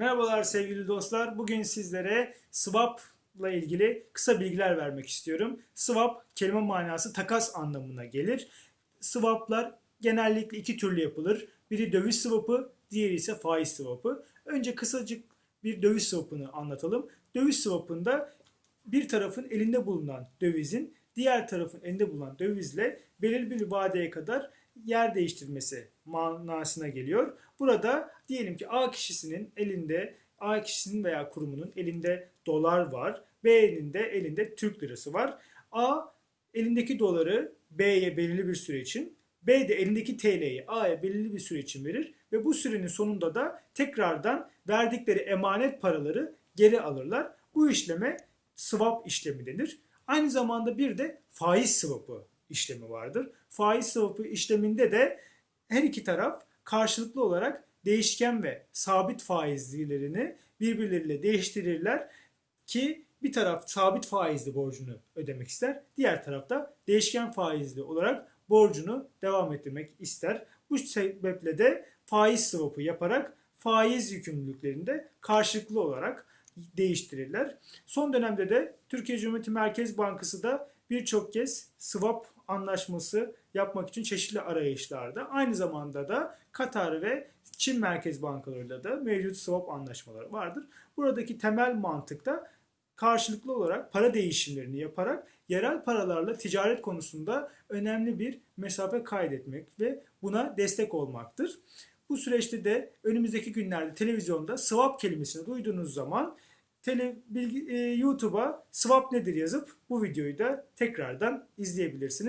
Merhabalar sevgili dostlar. Bugün sizlere swap ile ilgili kısa bilgiler vermek istiyorum. Swap kelime manası takas anlamına gelir. Swaplar genellikle iki türlü yapılır. Biri döviz swapı, diğeri ise faiz swapı. Önce kısacık bir döviz swapını anlatalım. Döviz swapında bir tarafın elinde bulunan dövizin diğer tarafın elinde bulunan dövizle belirli bir vadeye kadar yer değiştirmesi manasına geliyor. Burada diyelim ki A kişisinin elinde A kişisinin veya kurumunun elinde dolar var. B'nin de elinde Türk lirası var. A elindeki doları B'ye belirli bir süre için, B de elindeki TL'yi A'ya belirli bir süre için verir ve bu sürenin sonunda da tekrardan verdikleri emanet paraları geri alırlar. Bu işleme swap işlemi denir. Aynı zamanda bir de faiz swapı işlemi vardır. Faiz swapı işleminde de her iki taraf karşılıklı olarak değişken ve sabit faizlerini birbirleriyle değiştirirler ki bir taraf sabit faizli borcunu ödemek ister, diğer tarafta değişken faizli olarak borcunu devam ettirmek ister. Bu sebeple de faiz swapı yaparak faiz yükümlülüklerini de karşılıklı olarak değiştirirler. Son dönemde de Türkiye Cumhuriyeti Merkez Bankası da birçok kez swap anlaşması yapmak için çeşitli arayışlarda. Aynı zamanda da Katar ve Çin Merkez Bankalarıyla da mevcut swap anlaşmaları vardır. Buradaki temel mantık da karşılıklı olarak para değişimlerini yaparak yerel paralarla ticaret konusunda önemli bir mesafe kaydetmek ve buna destek olmaktır. Bu süreçte de önümüzdeki günlerde televizyonda swap kelimesini duyduğunuz zaman tele, bilgi, e, YouTube'a swap nedir yazıp bu videoyu da tekrardan izleyebilirsiniz.